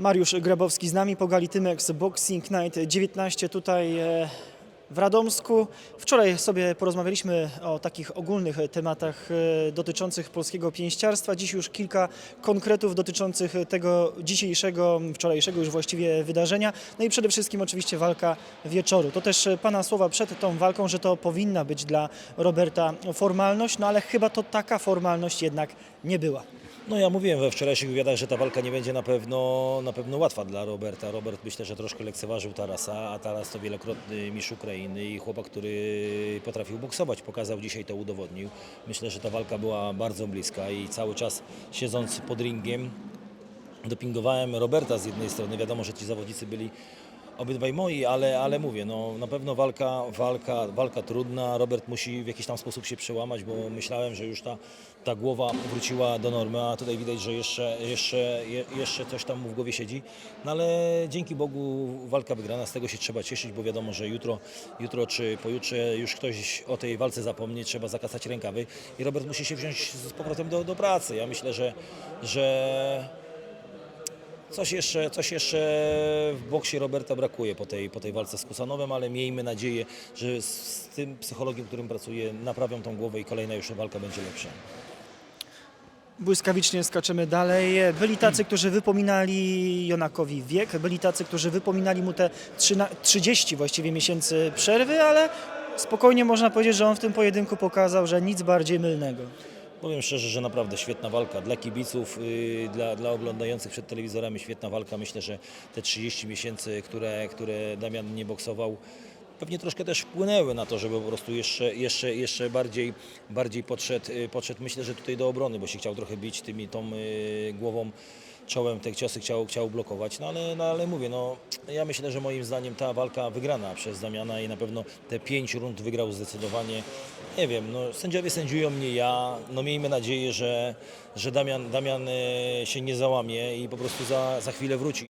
Mariusz Grabowski z nami, Pogali Tymex Boxing Night 19 tutaj e, w Radomsku. Wczoraj sobie porozmawialiśmy o takich ogólnych tematach e, dotyczących polskiego pięściarstwa. Dziś już kilka konkretów dotyczących tego dzisiejszego, wczorajszego już właściwie wydarzenia. No i przede wszystkim oczywiście walka wieczoru. To też Pana słowa przed tą walką, że to powinna być dla Roberta formalność, no ale chyba to taka formalność jednak nie była. No ja mówiłem we wczorajszych wywiadach, że ta walka nie będzie na pewno, na pewno łatwa dla Roberta. Robert myślę, że troszkę lekceważył Tarasa, a Taras to wielokrotny mistrz Ukrainy i chłopak, który potrafił boksować. Pokazał dzisiaj, to udowodnił. Myślę, że ta walka była bardzo bliska i cały czas siedząc pod ringiem dopingowałem Roberta z jednej strony. Wiadomo, że ci zawodnicy byli obydwaj moi, ale, ale mówię, no, na pewno walka, walka, walka trudna. Robert musi w jakiś tam sposób się przełamać, bo myślałem, że już ta, ta głowa wróciła do normy, a tutaj widać, że jeszcze, jeszcze, je, jeszcze coś tam mu w głowie siedzi. No ale dzięki Bogu walka wygrana, z tego się trzeba cieszyć, bo wiadomo, że jutro, jutro czy pojutrze już ktoś o tej walce zapomni, trzeba zakasać rękawy i Robert musi się wziąć z powrotem do, do pracy. Ja myślę, że, że Coś jeszcze, coś jeszcze w boksie Roberta brakuje po tej, po tej walce z Kusanowem, ale miejmy nadzieję, że z, tym psychologiem, którym pracuje, naprawią tą głowę i kolejna już walka będzie lepsza. Błyskawicznie skaczemy dalej. Byli tacy, którzy wypominali Jonakowi wiek, byli tacy, którzy wypominali mu te trzyna- 30 właściwie miesięcy przerwy, ale spokojnie można powiedzieć, że on w tym pojedynku pokazał, że nic bardziej mylnego. Powiem szczerze, że naprawdę świetna walka dla kibiców, yy, dla, dla oglądających przed telewizorami świetna walka. Myślę, że te 30 miesięcy, które, które Damian nie boksował, pewnie troszkę też wpłynęły na to, żeby po prostu jeszcze, jeszcze, jeszcze bardziej, bardziej podszedł, yy, podszedł, myślę, że tutaj do obrony, bo się chciał trochę bić tymi, tą yy, głową, czołem, te ciosy chciał, chciał blokować, no ale, no ale mówię, no ja myślę, że moim zdaniem ta walka wygrana przez Damiana i na pewno te pięć rund wygrał zdecydowanie. Nie wiem, no sędziowie sędziują mnie ja, no miejmy nadzieję, że, że Damian, Damian e, się nie załamie i po prostu za, za chwilę wróci.